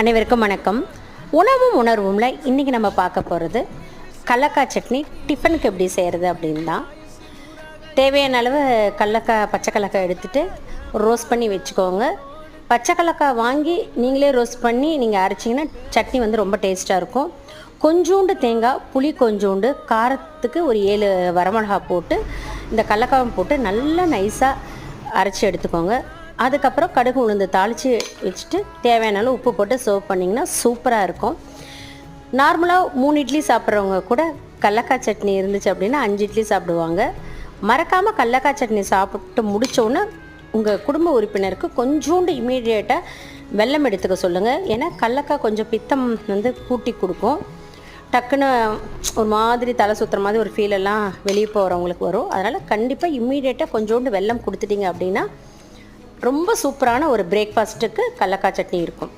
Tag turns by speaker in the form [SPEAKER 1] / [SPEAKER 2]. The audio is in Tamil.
[SPEAKER 1] அனைவருக்கும் வணக்கம். உணவும் உணர்வும்ல இன்றைக்கி நம்ம பார்க்க போகிறது கடலக்காய் சட்னி. டிஃபனுக்கு எப்படி செய்கிறது அப்படின்னு தான் தேவையான அளவு கடலக்காய் பச்சை கடலக்காய் எடுத்துகிட்டு ரோஸ்ட் பண்ணி வச்சுக்கோங்க. பச்சை கடலக்காய் வாங்கி நீங்களே ரோஸ்ட் பண்ணி நீங்கள் அரைச்சிங்கன்னா சட்னி வந்து ரொம்ப டேஸ்ட்டாக இருக்கும். கொஞ்சோண்டு தேங்காய் புளி கொஞ்சோண்டு காரத்துக்கு ஒரு ஏழு வரமிளகா போட்டு இந்த கடலக்காயும் போட்டு நல்லா நைஸாக அரைச்சி எடுத்துக்கோங்க. அதுக்கப்புறம் கடுகு உளுந்து தாளித்து வச்சுட்டு தேவையான அளவு உப்பு போட்டு சர்வ் பண்ணிங்கன்னா சூப்பராக இருக்கும். நார்மலாக மூணு இட்லி சாப்பிட்றவங்க கூட கடலக்காய் சட்னி இருந்துச்சு அப்படின்னா அஞ்சு இட்லி சாப்பிடுவாங்க. மறக்காமல் கடலக்காய் சட்னி சாப்பிட்டு முடித்தோன்னே உங்கள் குடும்ப உறுப்பினருக்கு கொஞ்சோண்டு இமீடியேட்டாக வெல்லம் எடுத்துக்க சொல்லுங்கள் ஏன்னா கடலக்காய் கொஞ்சம் பித்தம் வந்து கூட்டி கொடுக்கும். டக்குன்னு ஒரு மாதிரி தலை சுற்றுற மாதிரி ஒரு ஃபீலெல்லாம் வெளியே போகிறவங்களுக்கு வரும். அதனால் கண்டிப்பாக இம்மீடியட்டாக கொஞ்சோண்டு வெல்லம் கொடுத்துட்டிங்க அப்படின்னா ரொம்ப சூப்பரான ஒரு பிரேக்ஃபாஸ்ட்டுக்கு கடலக்காய் சட்னி இருக்கும்.